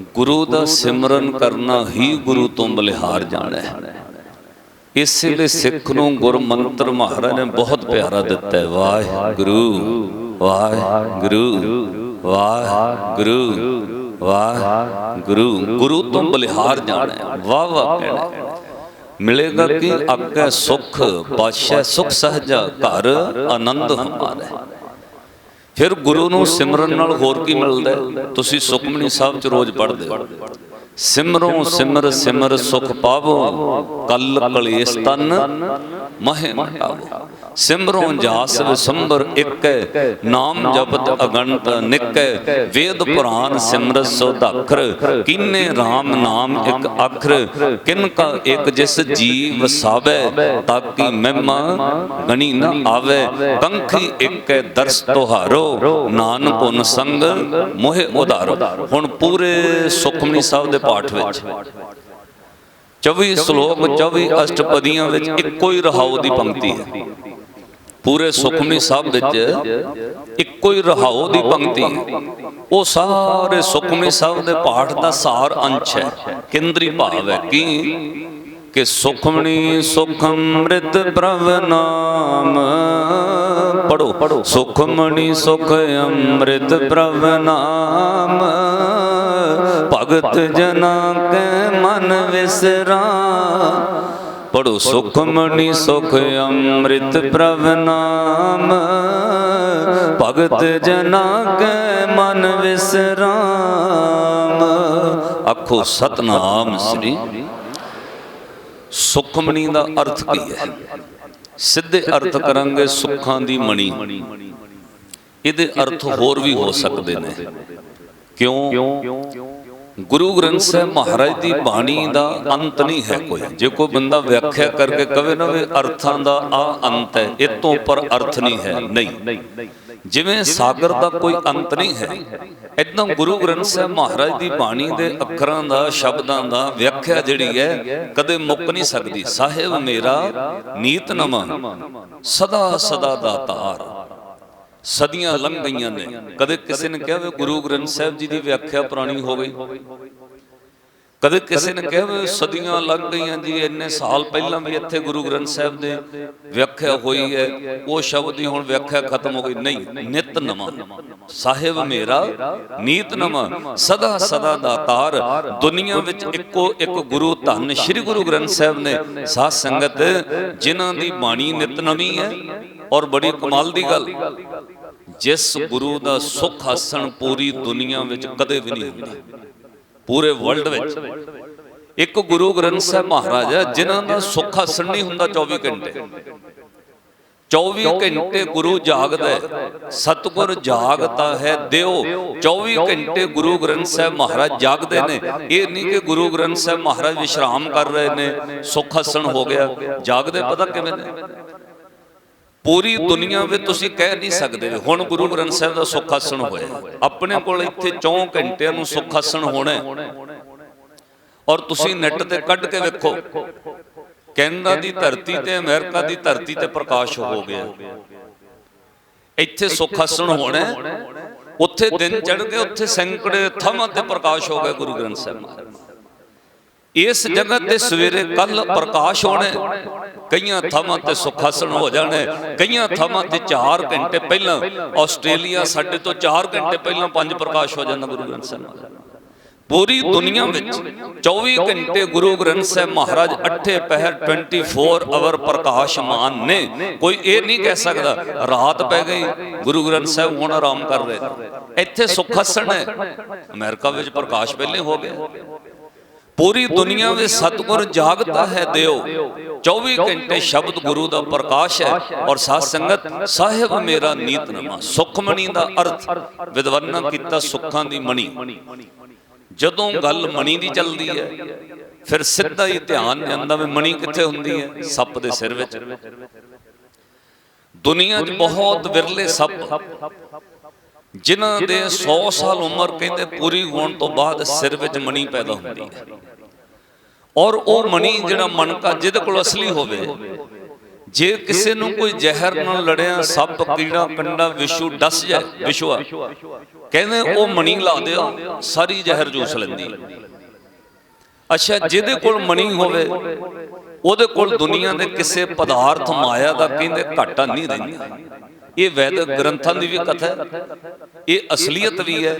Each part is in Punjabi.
ਗੁਰੂ ਦਾ ਸਿਮਰਨ ਕਰਨਾ ਹੀ ਗੁਰੂ ਤੋਂ ਬਲਿਹਾਰ ਜਾਣਾ ਹੈ। ਇਸੇ ਲਈ ਸਿੱਖ ਨੂੰ ਗੁਰ ਮਹਾਰਾਜ ਨੇ ਬਹੁਤ ਪਿਆਰਾ ਦਿੱਤਾ ਹੈ। ਵਾਹਿਗੁਰੂ ਵਾਹਿਗੁਰੂ ਵਾਹਿਗੁਰੂ ਵਾਹਿਗੁਰੂ। ਗੁਰੂ ਤੋਂ ਬਲਿਹਾਰ ਜਾਣਾ ਹੈ। ਵਾਹ ਵਾਹ ਕਹਿਣਾ ਮਿਲੇਗਾ ਕਿ? ਆਕੈ ਸੁਖ ਪਾਸ਼ੈ ਸੁਖ ਸਹਜਾ ਘਰ ਆਨੰਦ ਹਮਾਰਾ ਫਿਰ ਗੁਰੂ ਨੂੰ ਸਿਮਰਨ ਨਾਲ ਹੋਰ ਕੀ ਮਿਲਦਾ? ਤੁਸੀਂ ਸੁਖਮਨੀ ਸਾਹਿਬ ਚ ਰੋਜ਼ ਪੜ੍ਹਦੇ ਹੋ। ਸਿਮਰੋ ਸਿਮਰ ਸਿਮਰ ਸੁਖ ਪਾਵੋ। ਕੱਲ ਕਲੇਸ਼ ਤਨ ਮਹਿ ਮਟਾਵੋ ਸਿਮਰੋ ਜਾਸ ਵਿਸੰਬਰ ਇਕੈ ਨਾਮ ਜਪਤ ਅਗੰਤ ਨਿਕੈ ਵੇਦ ਪੁਰਾਨ ਸਿਮਰਤ ਸੋ ਧਾਖਰ ਕੀਨੇ RAM ਨਾਮ ਇੱਕ ਅੱਖਰ ਕਿਨ ਕਾ ਇੱਕ ਜਿਸ ਜੀ ਵਸਾਵੇ ਤਾਕੀ ਮਹਿਮਾ ਗਣੀ ਨਾ ਆਵੇ ਕੰਖੀ ਇਕੈ ਦਰਸ ਤੁਹਾਰੋ ਨਾਨਕ ਉਨ ਸੰਗ ਮੋਹਿ ਉਧਾਰੋ। ਹੁਣ ਪੂਰੇ ਸੁਖਮਨੀ ਸਾਹਿਬ ਦੇ ਪਾਠ ਵਿੱਚ। 24 ਸ਼ਲੋਕ 24 ਅਸ਼ਟਪਦੀਆਂ ਵਿੱਚ ਇੱਕੋ ਹੀ ਰਹਾਉ ਦੀ ਪੰਕਤੀ ਹੈ। ਪੂਰੇ ਸੁਖਮਨੀ ਸਾਹਿਬ ਵਿੱਚ ਇੱਕੋ ਹੀ ਰਹਾਉ ਦੀ ਪੰਕਤੀ। ਉਹ ਸਾਰੇ ਸੁਖਮਨੀ ਸਾਹਿਬ ਦੇ ਪਾਠ ਦਾ ਸਾਰ ਅੰਸ਼ ਹੈ ਕੇਂਦਰੀ ਭਾਵ ਹੈ ਕਿ ਕਿ ਸੁਖਮਣੀ ਸੁਖ ਅੰਮ੍ਰਿਤ ਪ੍ਰਭ ਨਾਮ। ਪੜੋ ਸੁਖਮਣੀ ਸੁਖ ਅੰਮ੍ਰਿਤ ਪ੍ਰਭ ਨਾਮ। ਭਗਤ ਜਨਾ ਕੈ ਮਨ ਵਿਸਰਾ ਪੜੋ ਸੁਖਮਣੀ ਸੁਖ ਅੰਮ੍ਰਿਤ ਪ੍ਰਭ ਨਾਮ। ਭਗਤ ਜਨਾ ਕੈ ਮਨ ਵਿਸਰਾਮ। ਆਖੋ ਸਤਨਾਮ ਸ੍ਰੀ। ਸੁਖਮਣੀ ਦਾ ਅਰਥ ਕੀ ਹੈ? ਸਿੱਧੇ ਅਰਥ ਕਰਾਂਗੇ ਸੁੱਖਾਂ ਦੀ ਮਣੀ। ਇਹਦੇ ਅਰਥ ਹੋਰ ਵੀ ਹੋ ਸਕਦੇ ਨੇ। ਕਿਉਂ? ਗੁਰੂ ਗ੍ਰੰਥ ਸਾਹਿਬ ਮਹਾਰਾਜ ਦੀ ਬਾਣੀ ਦਾ ਅੰਤ ਨਹੀਂ ਹੈ ਕੋਈ। ਜੇ ਕੋਈ ਬੰਦਾ ਵਿਆਖਿਆ ਕਰਕੇ ਕਵੇ ਨਾ ਵੀ ਅਰਥਾਂ ਦਾ ਆ ਅੰਤ ਹੈ, ਇਹ ਤੋਂ ਉੱਪਰ ਅਰਥ ਨਹੀਂ ਹੈ, ਨਹੀਂ। ਜਿਵੇਂ ਸਾਗਰ ਦਾ ਕੋਈ ਅੰਤ ਨਹੀਂ ਹੈ ਇਦਾਂ ਗੁਰੂ ਗ੍ਰੰਥ ਸਾਹਿਬ ਮਹਾਰਾਜ ਦੀ ਬਾਣੀ ਦੇ ਅੱਖਰਾਂ ਦਾ, ਸ਼ਬਦਾਂ ਦਾ ਵਿਆਖਿਆ ਜਿਹੜੀ ਹੈ, ਕਦੇ ਮੁੱਕ ਨਹੀਂ ਸਕਦੀ। ਸਾਹਿਬ ਮੇਰਾ ਨੀਤ ਨਮਾ, ਸਦਾ ਸਦਾ ਦਾਤਾਰ। ਸਦੀਆਂ ਲੰਘ ਗਈਆਂ ਨੇ। ਕਦੇ ਕਿਸੇ ਨੇ ਕਿਹਾ ਵੀ ਗੁਰੂ ਗ੍ਰੰਥ ਸਾਹਿਬ ਜੀ ਦੀ ਵਿਆਖਿਆ ਪੁਰਾਣੀ ਹੋ ਗਈ ਕਦੇ ਕਿਸੇ ਨੇ ਕਿਹਾ ਵੀ ਸਦੀਆਂ ਲੰਘ ਗਈਆਂ ਜੀ ਇੰਨੇ ਸਾਲ ਪਹਿਲਾਂ ਵੀ ਇੱਥੇ ਗੁਰੂ ਗ੍ਰੰਥ ਸਾਹਿਬ ਦੇ ਵਿਆਖਿਆ ਹੋਈ ਹੈ। ਉਹ ਸ਼ਬਦ ਦੀ ਹੁਣ ਵਿਆਖਿਆ ਖਤਮ ਹੋ ਗਈ। ਨਹੀਂ ਨਿਤ ਨਵਾਂ। ਸਾਹਿਬ ਮੇਰਾ ਨੀਤ ਨਵਾਂ। ਸਦਾ ਸਦਾ ਦਾਤਾਰ ਦੁਨੀਆ ਵਿੱਚ ਇੱਕੋ ਇੱਕ ਗੁਰੂ ਧੰਨ ਸ੍ਰੀ ਗੁਰੂ ਗ੍ਰੰਥ ਸਾਹਿਬ ਨੇ। ਸਾਧ ਸੰਗਤ ਜਿਨ੍ਹਾਂ ਦੀ ਬਾਣੀ ਨਿਤ ਨਵੀਂ ਹੈ ਔਰ ਬੜੀ ਕਮਾਲ ਦੀ ਗੱਲ। ਜਿਸ ਗੁਰੂ ਦਾ ਸੁਖ ਆਸਣ ਪੂਰੀ ਦੁਨੀਆ ਵਿੱਚ ਕਦੇ ਵੀ ਨਹੀਂ ਹੁੰਦਾ। ਪੂਰੇ ਵਰਲਡ ਵਿੱਚ। ਇੱਕ ਗੁਰੂ ਗ੍ਰੰਥ ਸਾਹਿਬ ਮਹਾਰਾਜ ਹੈ ਜਿਨ੍ਹਾਂ ਦਾ ਸੁੱਖ ਆਸਣ ਨਹੀਂ ਹੁੰਦਾ 24 ਘੰਟੇ। 24 ਘੰਟੇ ਗੁਰੂ ਜਾਗਦਾ ਹੈ। ਸਤਿਗੁਰ ਜਾਗਦਾ ਹੈ ਦਿਓ। 24 ਘੰਟੇ ਗੁਰੂ ਗ੍ਰੰਥ ਸਾਹਿਬ ਮਹਾਰਾਜ ਜਾਗਦੇ ਨੇ। ਇਹ ਨਹੀਂ ਕਿ ਗੁਰੂ ਗ੍ਰੰਥ ਸਾਹਿਬ ਮਹਾਰਾਜ ਵਿਸ਼ਰਾਮ ਕਰ ਰਹੇ ਨੇ ਸੁੱਖ ਆਸਣ ਹੋ ਗਿਆ। ਜਾਗਦੇ ਪਤਾ ਕਿਵੇਂ ਨੇ? ਪੂਰੀ ਦੁਨੀਆ ਵਿੱਚ ਤੁਸੀਂ ਕਹਿ ਨਹੀਂ ਸਕਦੇ ਹੁਣ ਗੁਰੂ ਗ੍ਰੰਥ ਸਾਹਿਬ ਦਾ ਸੁੱਖ ਆਸਣ ਹੋਇਆ। ਆਪਣੇ ਕੋਲ ਇੱਥੇ 4 ਘੰਟਿਆਂ ਨੂੰ ਸੁੱਖ ਆਸਣ ਹੋਣਾ। ਔਰ ਤੁਸੀਂ ਨੈਟ ਤੇ ਕੱਢ ਕੇ ਵੇਖੋ। ਕੈਨੇਡਾ ਦੀ ਧਰਤੀ ਤੇ ਅਮਰੀਕਾ ਦੀ ਧਰਤੀ ਤੇ ਪ੍ਰਕਾਸ਼ ਹੋ ਗਿਆ। ਇੱਥੇ ਸੁੱਖ ਆਸਣ ਹੋਣਾ। ਉੱਥੇ ਦਿਨ ਚੜ ਗਏ ਉੱਥੇ ਸੈਂਕੜੇ ਥਾਵਾਂ ਤੇ ਪ੍ਰਕਾਸ਼ ਹੋ ਗਿਆ ਗੁਰੂ ਗ੍ਰੰਥ ਸਾਹਿਬ ਮਹਾਰਾਜ। ਇਸ ਜਗਤ ਤੇ ਸਵੇਰੇ ਕੱਲ ਪ੍ਰਕਾਸ਼ ਹੋਣਾ, ਕਈਆਂ ਥਾਵਾਂ ਤੇ ਸੁਖਾਸਣ ਹੋ ਜਾਣਾ, ਕਈਆਂ ਥਾਵਾਂ ਤੇ 4 ਘੰਟੇ ਪਹਿਲਾਂ, ਆਸਟ੍ਰੇਲੀਆ ਸਾਡੇ ਤੋਂ 4 ਘੰਟੇ ਪਹਿਲਾਂ ਪੰਜ ਪ੍ਰਕਾਸ਼ ਹੋ ਜਾਂਦਾ ਗੁਰੂ ਗ੍ਰੰਥ ਸਾਹਿਬ ਪੂਰੀ ਦੁਨੀਆ ਵਿੱਚ 24 ਘੰਟੇ ਗੁਰੂ ਗ੍ਰੰਥ ਸਾਹਿਬ ਮਹਾਰਾਜ ਅੱਠੇ ਪਹਿਰ 24 ਆਵਰ ਪ੍ਰਕਾਸ਼ਮਾਨ ਨੇ। ਕੋਈ ਇਹ ਨਹੀਂ ਕਹਿ ਸਕਦਾ, ਰਾਤ ਪੈ ਗਈ, ਗੁਰੂ ਗ੍ਰੰਥ ਸਾਹਿਬ ਹੁਣ ਆਰਾਮ ਕਰ ਰਹੇ। ਇੱਥੇ ਸੁਖਾਸਣ ਹੈ। ਅਮਰੀਕਾ ਵਿੱਚ ਪ੍ਰਕਾਸ਼ ਪਹਿਲੇ ਹੋ ਗਿਆ। ਪੂਰੀ ਦੁਨੀਆ ਵਿੱਚ ਸਤਿਗੁਰ ਜਾਗਦਾ ਹੈ ਦਿਓ। 24 ਘੰਟੇ ਸ਼ਬਦ ਗੁਰੂ ਦਾ ਪ੍ਰਕਾਸ਼ ਹੈ ਔਰ ਸਾਧ ਸੰਗਤ ਸਾਹਿਬ ਮੇਰਾ ਨੀਤ ਨਮਾ। ਸੁਖਮਣੀ ਦਾ ਅਰਥ ਵਿਦਵਾਨਾਂ ਕੀਤਾ ਸੁੱਖਾਂ ਦੀ ਮਣੀ। ਜਦੋਂ ਗੱਲ ਮਣੀ ਦੀ ਚੱਲਦੀ ਹੈ ਫਿਰ ਸਿੱਧਾ ਹੀ ਧਿਆਨ ਜਾਂਦਾ ਵੀ ਮਣੀ ਕਿੱਥੇ ਹੁੰਦੀ ਹੈ? ਸੱਪ ਦੇ ਸਿਰ ਵਿੱਚ। ਦੁਨੀਆ 'ਚ ਬਹੁਤ ਵਿਰਲੇ ਸੱਪ। ਜਿਨ੍ਹਾਂ ਦੇ 100 ਸਾਲ ਉਮਰ ਕਹਿੰਦੇ ਪੂਰੀ ਹੋਣ ਤੋਂ ਬਾਅਦ ਸਿਰ ਵਿੱਚ ਮਣੀ ਪੈਦਾ ਹੁੰਦੀ ਹੈ। ਔਰ ਉਹ ਮਣੀ ਜਿਹੜਾ ਮਣਕਾ ਜਿਹਦੇ ਕੋਲ ਅਸਲੀ ਹੋਵੇ ਜੇ ਕਿਸੇ ਨੂੰ ਕੋਈ ਜ਼ਹਿਰ ਨਾਲ ਲੜਿਆ ਸੱਪ ਕੀੜਾ ਕੰਡਾ ਵਿਸ਼ੂ ਡਸ ਜਾਏ ਵਿਸ਼ਵਾ ਕਹਿੰਦੇ ਉਹ ਮਣੀ ਲਾ ਦਿਓ ਸਾਰੀ ਜ਼ਹਿਰ ਜੂਸ ਲੈਂਦੀ ਅੱਛਾ ਜਿਹਦੇ ਕੋਲ ਮਣੀ ਹੋਵੇ ਉਹਦੇ ਕੋਲ ਦੁਨੀਆ ਦੇ ਕਿਸੇ ਪਦਾਰਥ ਮਾਇਆ ਦਾ ਕਹਿੰਦੇ ਘਾਟਾ ਨਹੀਂ ਰਹਿੰਦਾ। ਇਹ ਵੈਦਿਕ ਗ੍ਰੰਥਾਂ ਦੀ ਵੀ ਕਥਾ ਹੈ। ਇਹ ਅਸਲੀਅਤ ਵੀ ਹੈ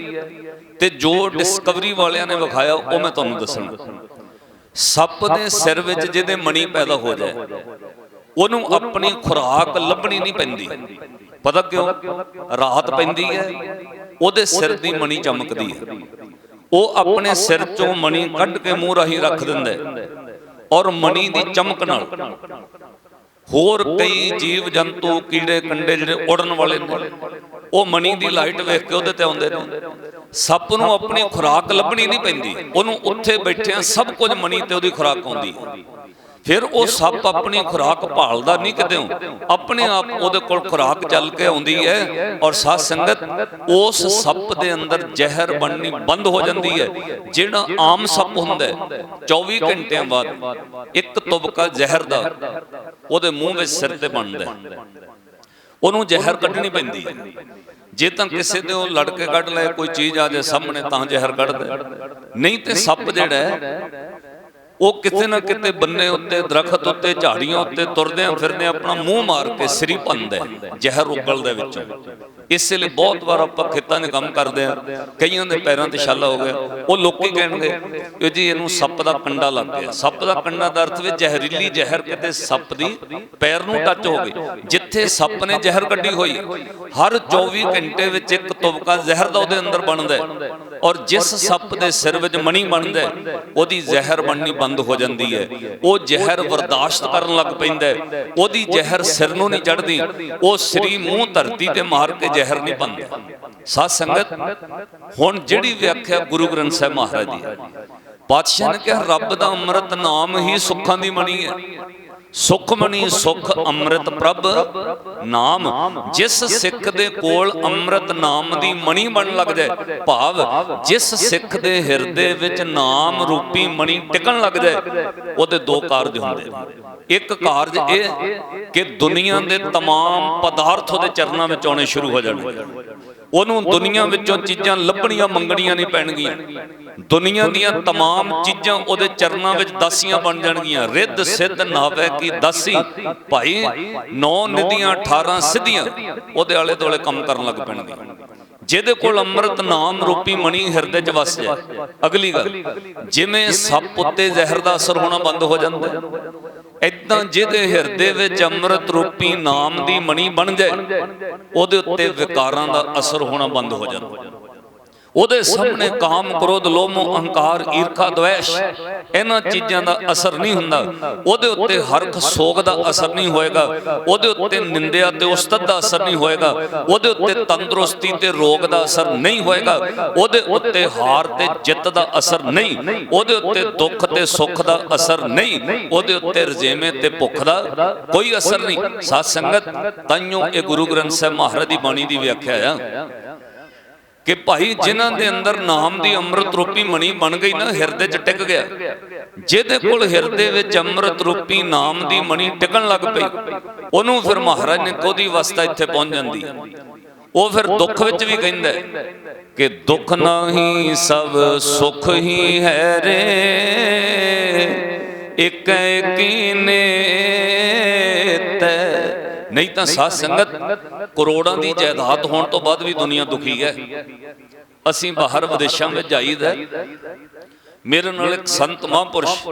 ਤੇ ਜੋ ਡਿਸਕਵਰੀ ਵਾਲਿਆਂ ਨੇ ਵਿਖਾਇਆ ਉਹ ਮੈਂ ਤੁਹਾਨੂੰ ਦੱਸਣਾ ਸੱਪ ਦੇ ਸਿਰ ਵਿੱਚ ਜਿਹਦੇ ਮਣੀ ਪੈਦਾ ਹੋ ਜਾਏ ਉਹਨੂੰ ਆਪਣੀ ਖੁਰਾਕ ਲੱਭਣੀ ਨਹੀਂ ਪੈਂਦੀ। ਪਤਾ ਕਿਉਂ? ਰਾਹਤ ਪੈਂਦੀ ਹੈ ਉਹਦੇ ਸਿਰ ਦੀ ਮਣੀ ਚਮਕਦੀ ਹੈ। ਉਹ ਆਪਣੇ ਸਿਰ ਚੋਂ ਮਣੀ ਕੱਢ ਕੇ ਮੂੰਹ ਰਾਹੀਂ ਰੱਖ ਦਿੰਦਾ ਔਰ ਮਣੀ ਦੀ ਚਮਕ ਨਾਲ। ਹੋਰ ਕਈ ਜੀਵ ਜੰਤੂ ਕੀੜੇ ਕੰਡੇ ਜਿਹੜੇ ਉੜਨ ਵਾਲੇ ਨੇ ਉਹ ਮਣੀ ਦੀ ਲਾਈਟ ਵੇਖ ਕੇ ਉਹਦੇ ਤੇ ਆਉਂਦੇ ਨੇ। ਸੱਪ ਨੂੰ ਆਪਣੀ ਖੁਰਾਕ ਲੱਭਣੀ ਨਹੀਂ ਪੈਂਦੀ। ਉਹਨੂੰ ਉੱਥੇ ਬੈਠਿਆਂ ਸਭ ਕੁਝ ਮਣੀ ਤੇ ਉਹਦੀ ਖੁਰਾਕ ਆਉਂਦੀ। ਹੈ ਫਿਰ ਉਹ ਸੱਪ ਆਪਣੀ ਖੁਰਾਕ ਭਾਲਦਾ ਨਹੀਂ ਕਿਤੇ ਆਪਣੇ ਆਪ ਉਹਦੇ ਕੋਲ ਖੁਰਾਕ ਚੱਲ ਕੇ ਆਉਂਦੀ ਹੈ ਔਰ ਸਾਧ ਸੰਗਤ ਉਸ ਸੱਪ ਦੇ ਅੰਦਰ ਜ਼ਹਿਰ ਬਣਨੀ ਬੰਦ ਹੋ ਜਾਂਦੀ ਹੈ। ਜਿਹੜਾ ਆਮ ਸੱਪ ਹੁੰਦਾ ਹੈ 24 ਘੰਟਿਆਂ ਬਾਅਦ ਇੱਕ ਤੁਬਕਾ ਜ਼ਹਿਰ ਦਾ ਉਹਦੇ ਮੂੰਹ ਵਿੱਚ ਸਿਰ ਤੇ ਬਣਦਾ ਉਹਨੂੰ ਜ਼ਹਿਰ ਕੱਢਣੀ ਪੈਂਦੀ ਹੈ। ਜੇ ਤਾਂ ਕਿਸੇ ਦੇ ਉਹ ਲੜ ਕੇ ਕੱਢ ਲਏ ਕੋਈ ਚੀਜ਼ ਆ ਜਾਏ ਸਾਹਮਣੇ ਤਾਂ ਜ਼ਹਿਰ ਕੱਢਦਾ ਨਹੀਂ ਤੇ ਸੱਪ ਜਿਹੜਾ ਉਹ ਕਿਤੇ ਨਾ ਕਿਤੇ ਬੰਨੇ ਉੱਤੇ, ਦਰਖਤ ਉੱਤੇ, ਝਾੜੀਆਂ ਉੱਤੇ ਤੁਰਦਿਆਂ ਫਿਰਦੇ ਆਪਣਾ ਮੂੰਹ ਮਾਰ ਕੇ ਸਰੀ ਭੰਦਾ ਜ਼ਹਿਰ ਉਗਲਦਾ ਵਿੱਚੋਂ। ਇਸੇ ਲਈ ਬਹੁਤ ਵਾਰ ਆਪਾਂ ਖੇਤਾਂ ਦੇ ਕੰਮ ਕਰਦੇ ਆ, ਕਈਆਂ ਦੇ ਪੈਰਾਂ ਤੇ ਛਾਲਾ ਹੋ ਗਿਆ, ਉਹ ਲੋਕੀ ਕਹਿਣਗੇ? ਕਿ ਜੀ, ਇਹਨੂੰ ਸੱਪ ਦਾ ਕੰਡਾ ਲੱਗ ਗਿਆ। ਸੱਪ ਦਾ ਕੰਡਾ ਦਾ ਅਰਥ ਵਿੱਚ ਜ਼ਹਿਰੀਲੀ ਜ਼ਹਿਰ ਕਿਤੇ ਸੱਪ ਦੀ ਪੈਰ ਨੂੰ ਟੱਚ ਹੋ ਗਈ। ਜਿੱਥੇ ਸੱਪ ਨੇ ਜ਼ਹਿਰ ਕੱਢੀ ਹੋਈ ਹਰ 24 ਘੰਟੇ ਵਿੱਚ ਇੱਕ ਤੁਬਕਾ ਜ਼ਹਿਰ ਦਾ ਉਹਦੇ ਅੰਦਰ ਬਣਦਾ ਔਰ ਜਿਸ ਸੱਪ ਦੇ ਸਿਰ ਵਿੱਚ ਮਣੀ ਬਣਦਾ ਉਹਦੀ ਜ਼ਹਿਰ ਬਣਨੀ ਬੰਦ ਹੋ ਜਾਂਦੀ ਹੈ। ਉਹ ਜ਼ਹਿਰ ਬਰਦਾਸ਼ਤ ਕਰਨ ਲੱਗ ਪੈਂਦਾ ਉਹਦੀ ਜ਼ਹਿਰ ਸਿਰ ਨੂੰ ਨਹੀਂ ਚੜਦੀ ਉਹ ਸਰੀ ਮੂੰਹ, ਧਰਤੀ ਤੇ ਮਾਰ ਕੇ ਜ਼ਹਿਰ ਨਹੀਂ ਬਣਦਾ ਸਾਧ ਸੰਗਤ, ਹੁਣ ਜਿਹੜੀ ਵਿਆਖਿਆ ਗੁਰੂ ਗ੍ਰੰਥ ਸਾਹਿਬ ਮਹਾਰਾਜ ਦੀ ਪਾਤਸ਼ਾਹ ਨੇ ਕਿਹਾ, ਰੱਬ ਦਾ ਅੰਮ੍ਰਿਤ ਨਾਮ ਹੀ ਸੁੱਖਾਂ ਦੀ ਮਣੀ ਹੈ। ਸੁਖਮਣੀ ਸੁਖ ਅੰਮ੍ਰਿਤ ਪ੍ਰਭ ਨਾਮ ਜਿਸ ਸਿੱਖ ਦੇ ਕੋਲ ਅੰਮ੍ਰਿਤ ਨਾਮ ਦੀ ਮਣੀ ਬਣ ਲੱਗ ਜਾਏ ਭਾਵ ਜਿਸ ਸਿੱਖ ਦੇ ਹਿਰਦੇ ਵਿੱਚ ਨਾਮ ਰੂਪੀ ਮਣੀ ਟਿਕਣ ਲੱਗ ਜਾਏ ਉਹਦੇ ਦੋ ਕਾਰਜ ਹੁੰਦੇ ਨੇ ਇੱਕ ਕਾਰਜ ਇਹ ਕਿ ਦੁਨੀਆ ਦੇ तमाम ਪਦਾਰਥ ਉਹਦੇ ਚਰਨਾਂ ਵਿੱਚ ਆਉਣੇ ਸ਼ੁਰੂ ਹੋ ਜਾਣਗੇ ਉਹਨੂੰ ਦੁਨੀਆ ਵਿੱਚੋਂ ਚੀਜ਼ਾਂ ਲੱਭਣੀਆਂ ਮੰਗਣੀਆਂ ਨਹੀਂ ਪੈਣਗੀਆਂ ਦੁਨੀਆ ਦੀਆਂ तमाम ਚੀਜ਼ਾਂ ਉਹਦੇ ਚਰਨਾਂ ਵਿੱਚ ਦਾਸੀਆਂ ਬਣ ਜਾਣਗੀਆਂ ਰਿੱਧ ਸਿੱਧ ਨਾਵੇ ਕੀ ਦਾਸੀ ਭਾਈ ਨੌ ਨਿਧੀਆਂ 18 ਸਿੱਧੀਆਂ ਉਹਦੇ ਆਲੇ ਦੁਆਲੇ ਕੰਮ ਕਰਨ ਲੱਗ ਪੈਣਗੇ ਜਿਹਦੇ ਕੋਲ ਅੰਮ੍ਰਿਤ ਨਾਮ ਰੂਪੀ ਮਣੀ ਹਿਰਦੇ 'ਚ ਵਸ ਜਾਏ ਅਗਲੀ ਗੱਲ ਜਿਵੇਂ ਸੱਪ ਉੱਤੇ ਜ਼ਹਿਰ ਦਾ ਅਸਰ ਹੋਣਾ ਬੰਦ ਹੋ ਜਾਂਦਾ ਹੈ ਇਦਾਂ ਜਿਹਦੇ ਹਿਰਦੇ ਵਿੱਚ ਅੰਮ੍ਰਿਤ ਰੂਪੀ ਨਾਮ ਦੀ ਮਣੀ ਬਣ ਜਾਏ, ਉਹਦੇ ਉੱਤੇ ਵਿਕਾਰਾਂ ਦਾ ਅਸਰ ਹੋਣਾ ਬੰਦ ਹੋ ਜਾਂਦਾ। ਉਹਦੇ ਸਾਹਮਣੇ ਕਾਮ ਕ੍ਰੋਧ ਲੋਭ ਅਹੰਕਾਰ ਈਰਖਾ ਦਵੇਸ਼ ਇਹਨਾਂ ਚੀਜ਼ਾਂ ਦਾ ਅਸਰ ਨਹੀਂ ਹੁੰਦਾ। ਉਹਦੇ ਉੱਤੇ ਹਰਖ ਸੋਗ ਦਾ ਅਸਰ ਨਹੀਂ ਹੋਏਗਾ। ਉਹਦੇ ਉੱਤੇ ਨਿੰਦਿਆ ਤੇ ਉਸਤਤ ਦਾ ਅਸਰ ਨਹੀਂ ਹੋਏਗਾ। ਉਹਦੇ ਉੱਤੇ ਤੰਦਰੁਸਤੀ ਤੇ ਰੋਗ ਦਾ ਅਸਰ ਨਹੀਂ ਹੋਏਗਾ। ਉਹਦੇ ਉੱਤੇ ਹਾਰ ਤੇ ਜਿੱਤ ਦਾ ਅਸਰ ਨਹੀਂ। ਉਹਦੇ ਉੱਤੇ ਦੁੱਖ ਤੇ ਸੁੱਖ ਦਾ ਅਸਰ ਨਹੀਂ। ਉਹਦੇ ਉੱਤੇ ਰਜੇਵੇਂ ਤੇ ਭੁੱਖ ਦਾ ਕੋਈ ਅਸਰ ਨਹੀਂ। ਸਾਧ ਸੰਗਤ ਤਾਈਓ ਇਹ ਗੁਰੂ ਗ੍ਰੰਥ ਸਾਹਿਬ ਮਹਾਰਾਜ ਦੀ ਬਾਣੀ ਦੀ ਵਿਆਖਿਆ ਆ। ਕਿ ਭਾਈ ਜਿਨ੍ਹਾਂ ਦੇ ਅੰਦਰ ਨਾਮ ਦੀ ਅੰਮ੍ਰਿਤ ਰੂਪੀ ਮਣੀ ਬਣ ਗਈ ਨਾ ਹਿਰਦੇ 'ਚ ਟਿਕ ਗਿਆ। ਜਿਹਦੇ ਕੋਲ ਹਿਰਦੇ ਵਿੱਚ ਅੰਮ੍ਰਿਤ ਰੂਪੀ ਨਾਮ ਦੀ ਮਣੀ ਟਿਕਣ ਲੱਗ ਪਈ। ਉਹਨੂੰ ਫਿਰ ਮਹਾਰਾਜ ਨੇ ਕੋਦੀ ਅਵਸਥਾ ਇੱਥੇ ਪਹੁੰਚ ਜਾਂਦੀ। ਉਹ ਫਿਰ ਦੁੱਖ ਵਿੱਚ ਵੀ ਕਹਿੰਦਾ ਕਿ ਦੁੱਖ ਨਹੀਂ ਸਭ ਸੁਖ ਹੀ ਹੈ ਰੇ। ਇੱਕ ਕੀਨੇ ਨਹੀਂ ਤਾਂ ਸਾਧ ਸੰਗਤ ਕਰੋੜਾਂ ਦੀ ਜਾਇਦਾਦ ਹੋਣ ਤੋਂ ਬਾਅਦ ਵੀ ਦੁਨੀਆ ਦੁਖੀ ਹੈ। ਅਸੀਂ ਬਾਹਰ ਵਿਦੇਸ਼ਾਂ ਵਿੱਚ ਜਾਈਦਾ ਮੇਰੇ ਨਾਲ ਇੱਕ ਸੰਤ ਮਹਾਂਪੁਰਸ਼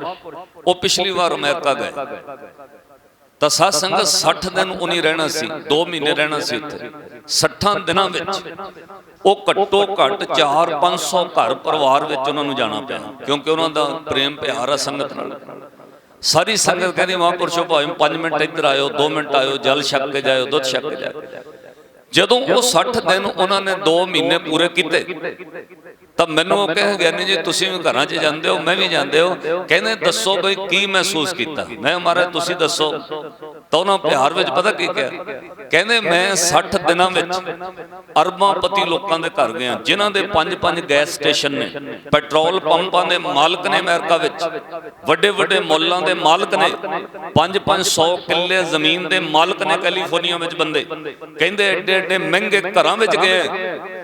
ਉਹ ਪਿਛਲੀ ਵਾਰ ਅਮਰੀਕਾ ਗਏ। ਤਾਂ ਸਾਧ ਸੰਗਤ 60 ਦਿਨ ਉਨੀ ਰਹਿਣਾ ਸੀ 2 ਮਹੀਨੇ ਰਹਿਣਾ ਸੀ ਉੱਥੇ 60 ਦਿਨਾਂ ਵਿੱਚ ਉਹ ਘੱਟੋ ਘੱਟ 4-500 ਘਰ ਪਰਿਵਾਰ ਵਿੱਚ ਉਹਨਾਂ ਨੂੰ ਜਾਣਾ ਪਿਆ। ਕਿਉਂਕਿ ਉਹਨਾਂ ਦਾ ਪ੍ਰੇਮ ਪਿਆਰ ਆ ਸੰਗਤ ਨਾਲ। ਸਾਰੀ ਸੰਗਤ ਕਹਿੰਦੀ ਮਹਾਂਪੁਰਸ਼ੋ ਭਾਵੇਂ 5 ਮਿੰਟ ਇੱਧਰ ਆਇਓ 2 ਮਿੰਟ ਆਇਓ, ਜਲ ਛਕ ਕੇ ਜਾਇਓ, ਦੁੱਧ ਛਕ ਕੇ ਜਾਇਓ। ਜਦੋਂ ਉਹ 60 ਦਿਨ ਉਹਨਾਂ ਨੇ 2 ਮਹੀਨੇ ਪੂਰੇ ਕੀਤੇ, ਤਾਂ ਮੈਨੂੰ ਉਹ ਕਹੇ ਗਿਆਨੀ ਜੀ, ਤੁਸੀਂ ਵੀ ਘਰਾਂ 'ਚ ਜਾਂਦੇ ਹੋ, ਮੈਂ ਵੀ ਜਾਂਦੇ ਹੋ। ਕਹਿੰਦੇ, ਦੱਸੋ ਬਈ, ਕੀ ਮਹਿਸੂਸ ਕੀਤਾ? ਮੈਂ ਮਹਾਰਾਜ, ਤੁਸੀਂ ਦੱਸੋ। ਤਾਂ ਉਹਨਾਂ ਪਿਆਰ ਵਿੱਚ ਪਤਾ ਕੀ ਕਿਹਾ? ਕਹਿੰਦੇ ਮੈਂ 60 ਦਿਨਾਂ ਵਿੱਚ ਅਰਬਾਂ ਪਤੀ ਲੋਕਾਂ ਦੇ ਘਰ ਗਿਆ ਜਿਨ੍ਹਾਂ ਦੇ ਪੰਜ ਪੰਜ ਗੈਸ ਸਟੇਸ਼ਨ ਨੇ ਪੈਟਰੋਲ ਪੰਪਾਂ ਦੇ ਮਾਲਕ ਨੇ ਅਮਰੀਕਾ ਵਿੱਚ ਵੱਡੇ ਵੱਡੇ ਮੁੱਲਾਂ ਦੇ ਮਾਲਕ ਨੇ 5-500 ਕਿੱਲੇ ਜ਼ਮੀਨ ਦੇ ਮਾਲਕ ਨੇ ਕੈਲੀਫੋਰਨੀਆ ਵਿੱਚ ਬੰਦੇ। ਕਹਿੰਦੇ ਐਡੇ ਐਡੇ ਮਹਿੰਗੇ ਘਰਾਂ ਵਿੱਚ ਗਏ।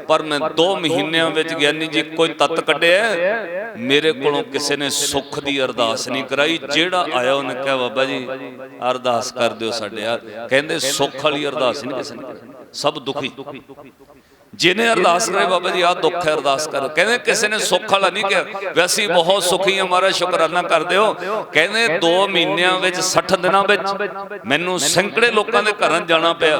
ਪਰ ਮੈਂ 2 ਮਹੀਨਿਆਂ ਵਿੱਚ ਗਿਆਨੀ ਜੀ ਕੋਈ ਤੱਤ ਕੱਢਿਆ। ਮੇਰੇ ਕੋਲੋਂ ਕਿਸੇ ਨੇ ਸੁੱਖ ਦੀ ਅਰਦਾਸ ਨਹੀਂ ਕਰਾਈ। ਜਿਹੜਾ ਆਇਆ ਉਹਨੇ ਕਿਹਾ ਬਾਬਾ ਜੀ ਅਰਦਾਸ ਕਰ ਦਿਓ ਸਾਡੇ ਯਾਰ ਕਹਿੰਦੇ ਸੁੱਖ ਵਾਲੀ ਅਰਦਾਸ ਨਹੀਂ ਕਿਸੇ ਨੇ ਸਭ ਦੁਖੀ। ਜਿਹਨੇ ਅਰਦਾਸ ਕਰੇ ਬਾਬਾ ਜੀ ਆ ਦੁੱਖ ਹੈ ਅਰਦਾਸ ਕਰ। ਕਹਿੰਦੇ ਕਿਸੇ ਨੇ ਸੁੱਖ ਵਾਲਾ ਨਹੀਂ ਕਿਹਾ। ਵੈਸੀ ਬਹੁਤ ਸੁਖੀ ਹਾਂ ਮਹਾਰਾਜ ਸ਼ੁਕਰਾਨਾ ਕਰਦੇ ਹੋ। ਕਹਿੰਦੇ 2 ਮਹੀਨਿਆਂ ਵਿੱਚ 60 ਦਿਨਾਂ ਵਿੱਚ ਮੈਨੂੰ ਸੈਂਕੜੇ ਲੋਕਾਂ ਦੇ ਘਰਾਂ ਜਾਣਾ ਪਿਆ।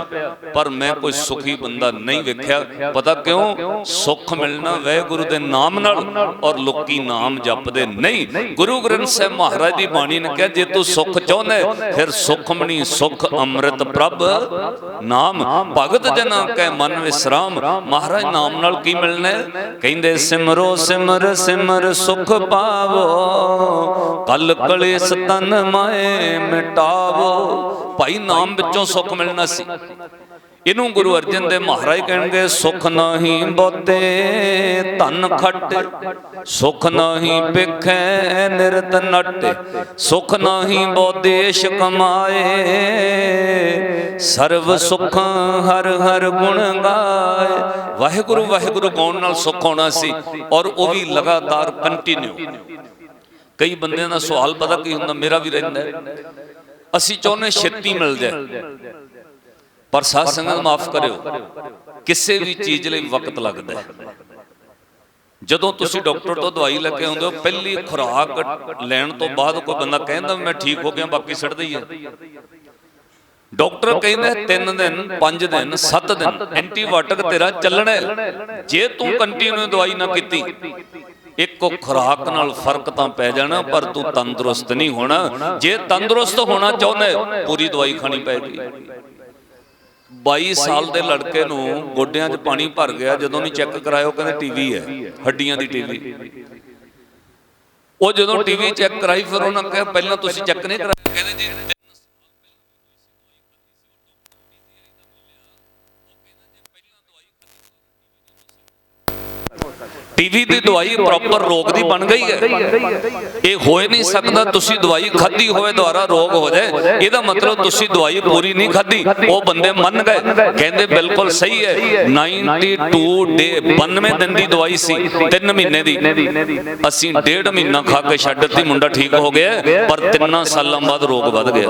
ਪਰ ਮੈਂ ਕੋਈ ਸੁਖੀ ਬੰਦਾ ਨਹੀਂ ਵੇਖਿਆ। ਪਤਾ ਕਿਉਂ? ਸੁੱਖ ਮਿਲਣਾ ਵਾਹਿਗੁਰੂ ਦੇ ਨਾਮ ਨਾਲ ਔਰ ਲੋਕੀ ਨਾਮ ਜਪਦੇ ਨਹੀਂ। ਗੁਰੂ ਗ੍ਰੰਥ ਸਾਹਿਬ ਮਹਾਰਾਜ ਦੀ ਬਾਣੀ ਨੇ ਕਿਹਾ ਜੇ ਤੂੰ ਸੁੱਖ ਚਾਹੁੰਦਾ ਫਿਰ ਸੁਖਮਣੀ ਸੁਖ ਅੰਮ੍ਰਿਤ ਪ੍ਰਭ ਨਾਮ। ਭਗਤ ਜਨਾਂ ਕੈ ਮਨ ਵਿਸਰਾਮ ਮਹਾਰਾਜ, ਨਾਮ ਨਾਲ ਕੀ ਮਿਲਣਾ? ਕਹਿੰਦੇ, ਸਿਮਰੋ, ਸਿਮਰ ਸਿਮਰ ਸੁਖ ਪਾਵੋ। ਕਲ ਕਲੇਸ਼ ਤਨ ਮਾਏ ਮਿਟਾਵੋ। ਭਾਈ, ਨਾਮ ਵਿੱਚੋਂ ਸੁਖ ਮਿਲਣਾ ਸੀ। ਇਹਨੂੰ ਗੁਰੂ ਅਰਜਨ ਦੇਵ ਮਹਾਰਾਜ ਕਹਿਣਗੇ ਸੁਖ ਨਹੀਂ ਬੋਤੇ ਧਨ ਖੱਟ, ਸੁਖ ਨਹੀਂ ਪਿਖੈ ਨਿਰਤ ਨਟ, ਸੁਖ ਨਹੀਂ ਬੋਦੇਸ਼ ਕਮਾਏ ਸਰਬ ਸੁਖ ਹਰ ਹਰ ਗੁਣ ਗਾਏ। ਵਾਹਿਗੁਰੂ ਵਾਹਿਗੁਰੂ ਗਾਉਣ ਨਾਲ ਸੁਖ ਆਉਣਾ ਸੀ ਔਰ ਉਹ ਵੀ ਲਗਾਤਾਰ ਕੰਟੀਨਿਊ ਕਈ ਬੰਦਿਆਂ ਦਾ ਸਵਾਲ ਪਤਾ ਕੀ ਹੁੰਦਾ, ਮੇਰਾ ਵੀ ਰਹਿੰਦਾ ਅਸੀਂ ਚਾਹੁੰਦੇ ਛੇਤੀ ਮਿਲ ਜਾਏ। ਪਰ ਸਾਧ ਸੰਗਤ ਮਾਫ ਕਰਿਓ। ਕਿਸੇ ਵੀ ਚੀਜ਼ ਲਈ ਵਕਤ ਲੱਗਦਾ ਹੈ। ਜਦੋਂ ਤੁਸੀਂ ਡਾਕਟਰ ਤੋਂ ਦਵਾਈ ਲੈ ਕੇ ਆਉਂਦੇ ਹੋ ਪਹਿਲੀ ਖੁਰਾਕ ਲੈਣ ਤੋਂ ਬਾਅਦ ਕੋਈ ਬੰਦਾ ਕਹਿੰਦਾ ਮੈਂ ਠੀਕ ਹੋ ਗਿਆ ਬਾਕੀ ਛੱਡਦਾ ਹੀ ਹੈ ਡਾਕਟਰ ਕਹਿੰਦਾ 3 ਦਿਨ 5 ਦਿਨ 7 ਦਿਨ ਐਂਟੀਬਾਇਓਟਿਕ ਤੇਰਾ ਚੱਲਣਾ ਜੇ ਤੂੰ ਕੰਟੀਨਿਊ ਦਵਾਈ ਨਾ ਕੀਤੀ ਇੱਕੋ ਖੁਰਾਕ ਨਾਲ ਫ਼ਰਕ ਤਾਂ ਪੈ ਜਾਣਾ ਪਰ ਤੂੰ ਤੰਦਰੁਸਤ ਨਹੀਂ ਹੋਣਾ। ਜੇ ਤੰਦਰੁਸਤ ਹੋਣਾ ਚਾਹੁੰਦਾ ਪੂਰੀ ਦਵਾਈ ਖਾਣੀ ਪੈਗੀ 22 ਸਾਲ ਦੇ ਲੜਕੇ ਨੂੰ ਗੋਡਿਆਂ 'ਚ ਪਾਣੀ ਭਰ ਗਿਆ ਜਦੋਂ ਨਹੀਂ ਚੈੱਕ ਕਰਾਇਆ ਉਹ ਕਹਿੰਦੇ ਟੀਵੀ ਹੈ ਹੱਡੀਆਂ ਦੀ ਟੀਵੀ ਉਹ ਜਦੋਂ ਟੀਵੀ ਚੈੱਕ ਕਰਾਈ ਫਿਰ ਉਹਨਾਂ ਕਿਹਾ ਪਹਿਲਾਂ ਤੁਸੀਂ ਚੈੱਕ ਨਹੀਂ ਕਰਾਇਆ। ਕਹਿੰਦੇ ਜੀ ਟੀਵੀ ਦੀ ਦਵਾਈ ਪ੍ਰੋਪਰ ਰੋਗ ਦੀ ਬਣ ਗਈ ਹੈ। ਇਹ ਹੋਏ ਨਹੀਂ ਸਕਦਾ ਤੁਸੀਂ ਦਵਾਈ ਖਾਧੀ ਹੋਵੇ ਦੁਆਰਾ ਰੋਗ ਹੋ ਜਾਏ। ਇਹਦਾ ਮਤਲਬ ਤੁਸੀਂ ਦਵਾਈ ਪੂਰੀ ਨਹੀਂ ਖਾਧੀ, ਉਹ ਬੰਦੇ ਮੰਨ ਗਏ। ਕਹਿੰਦੇ ਬਿਲਕੁਲ ਸਹੀ ਹੈ। 92 ਡੇ 92 ਦਿਨ ਦੀ ਦਵਾਈ ਸੀ 3 ਮਹੀਨੇ ਦੀ। ਅਸੀਂ ਡੇਢ ਮਹੀਨਾ ਖਾ ਕੇ ਛੱਡ ਦਿੱਤੀ, ਮੁੰਡਾ ਠੀਕ ਹੋ ਗਿਆ, ਪਰ ਤਿੰਨਾਂ ਸਾਲਾਂ ਬਾਅਦ ਰੋਗ ਵੱਧ ਗਿਆ।